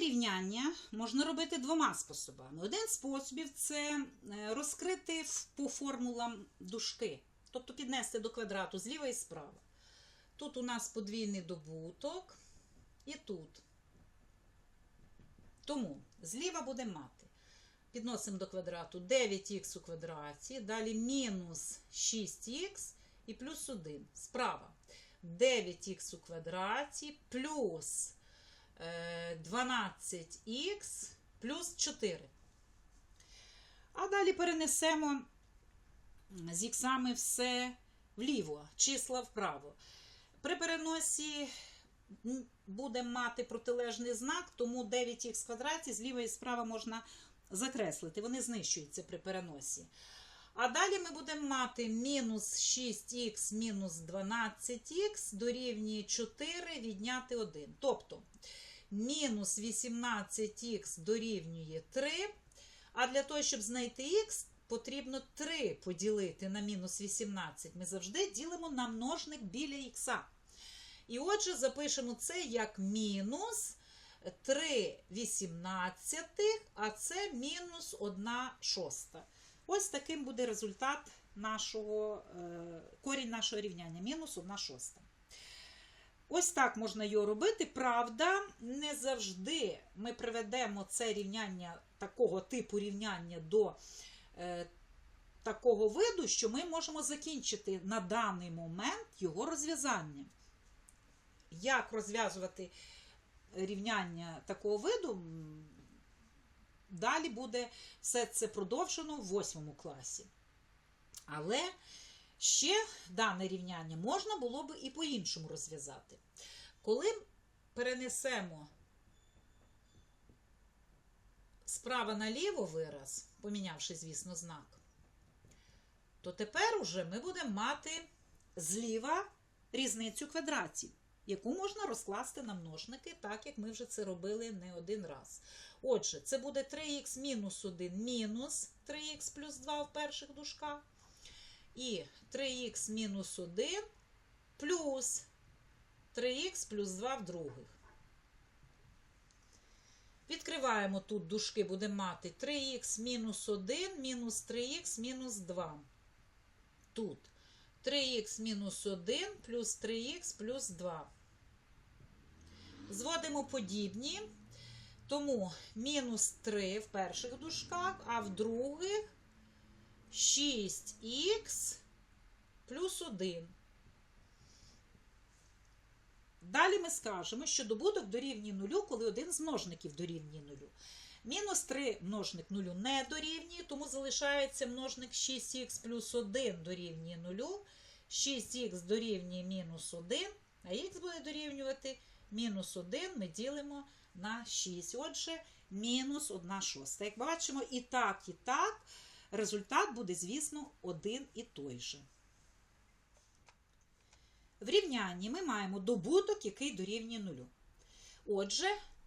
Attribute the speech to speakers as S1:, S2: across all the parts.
S1: рівняння можна робити двома способами. Один з способів це е, розкрити по формулам дужки, тобто піднести до квадрату зліва і справа. Тут у нас подвійний добуток і тут. Тому зліва будемо мати. Підносимо до квадрату 9х у квадраті, далі мінус 6х і плюс 1. Справа 9х у квадраті плюс 12х плюс 4. А далі перенесемо з іксами все вліво, числа вправо. При переносі будемо мати протилежний знак, тому 9х в квадраті зліва і справа можна закреслити. Вони знищуються при переносі. А далі ми будемо мати мінус 6х мінус 12х дорівнює 4 відняти 1. Тобто мінус 18х дорівнює 3. А для того, щоб знайти х, потрібно 3 поділити на мінус 18. Ми завжди ділимо на множник біля х. І отже, запишемо це як мінус 3 вісімнадцятих, а це мінус 1 шоста. Ось таким буде результат нашого, е, корінь нашого рівняння, мінус 1 шоста. Ось так можна його робити. Правда, не завжди ми приведемо це рівняння, такого типу рівняння до е, такого виду, що ми можемо закінчити на даний момент його розв'язання. Як розв'язувати рівняння такого виду? Далі буде все це продовжено в восьмому класі. Але ще дане рівняння можна було б і по-іншому розв'язати. Коли перенесемо справа наліво вираз, помінявши, звісно, знак, то тепер уже ми будемо мати зліва різницю квадратів, яку можна розкласти на множники, так як ми вже це робили не один раз. Отже, це буде 3х мінус 1 мінус 3х плюс 2 в перших дужках. І 3х мінус 1 плюс 3х плюс 2 в других. Відкриваємо тут дужки, будемо мати 3х мінус 1 мінус 3х мінус 2. Тут 3х мінус 1 плюс 3х плюс 2. Зводимо подібні. Тому мінус 3 в перших дужках, а в других 6х плюс 1. Далі ми скажемо, що добуток дорівнює нулю, коли один з множників дорівнює нулю. Мінус 3 множник нулю не дорівнює, тому залишається множник 6х плюс 1 дорівнює нулю. 6х дорівнює мінус 1, а х буде дорівнювати мінус 1 ми ділимо на 6. Отже, мінус 1 шоста. Як бачимо, і так, і так, результат буде, звісно, один і той же. В рівнянні ми маємо добуток, який дорівнює нулю. Отже,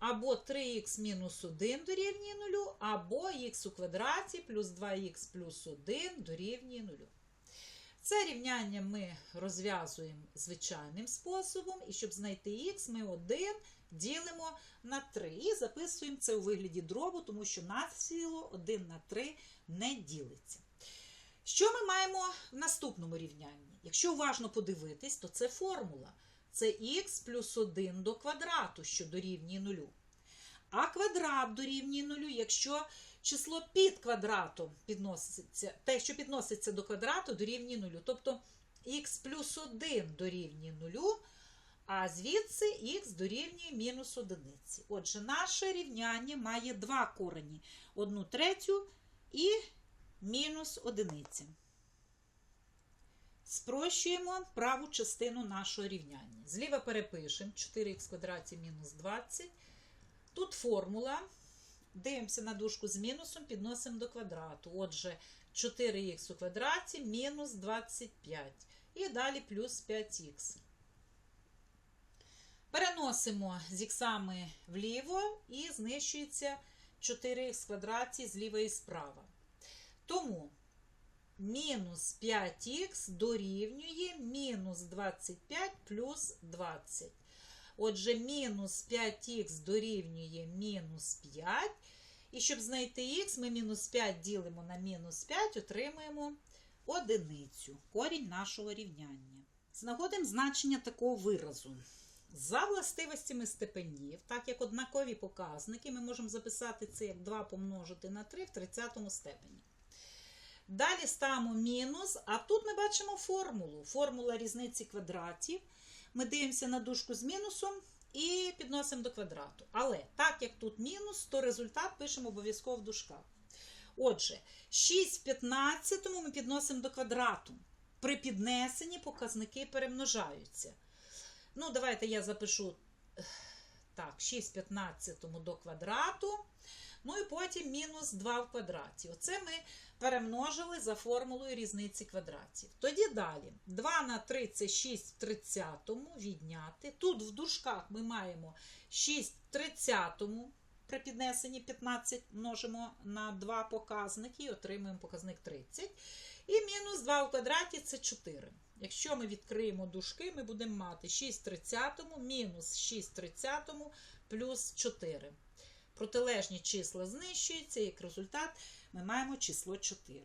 S1: або 3х мінус 1 дорівнює нулю, або х у квадраті плюс 2х плюс 1 дорівнює нулю. Це рівняння ми розв'язуємо звичайним способом, і щоб знайти х, ми 1 ділимо на 3 і записуємо це у вигляді дробу, тому що націло 1 на 3 не ділиться. Що ми маємо в наступному рівнянні? Якщо уважно подивитись, то це формула. Це х плюс 1 до квадрату, що дорівнює нулю. А квадрат дорівнює нулю, якщо число під квадратом підноситься, те, що підноситься до квадрату, дорівнює нулю. Тобто х плюс 1 дорівнює нулю, а звідси х дорівнює мінус одиниці. Отже, наше рівняння має два корені: одну третю і мінус одиниця. Спрощуємо праву частину нашого рівняння. Зліва перепишемо 4х квадраті мінус 20. Тут формула. Дивимося на дужку з мінусом, підносимо до квадрату. Отже, 4х у квадраті мінус 25. І далі плюс 5х. Переносимо з іксами вліво і знищується 4х в квадраті зліва і справа. Тому мінус 5х дорівнює мінус 25 плюс 20. Отже, мінус 5х дорівнює мінус 5. І щоб знайти х, ми мінус 5 ділимо на мінус 5, отримуємо одиницю, корінь нашого рівняння. Знаходимо значення такого виразу. За властивостями степенів, так як однакові показники, ми можемо записати це як 2 помножити на 3 в 30 степені. Далі ставимо мінус, а тут ми бачимо формулу. Формула різниці квадратів. Ми дивимося на дужку з мінусом і підносимо до квадрату. Але так як тут мінус, то результат пишемо обов'язково в дужках. Отже, 6 в 15 ми підносимо до квадрату. При піднесенні показники перемножаються. Ну, давайте я запишу так, 6 в 15 до квадрату. Ну і потім мінус 2 в квадраті. Оце ми перемножили за формулою різниці квадратів. Тоді далі 2 на 3 це 6 в 30 відняти. Тут в дужках ми маємо 6 в 30 при піднесенні 15 множимо на 2 показники і отримуємо показник 30. І мінус 2 в квадраті це 4. Якщо ми відкриємо дужки, ми будемо мати 6 в 30 мінус 6 в 30 плюс 4. Протилежні числа знищуються, як результат ми маємо число 4.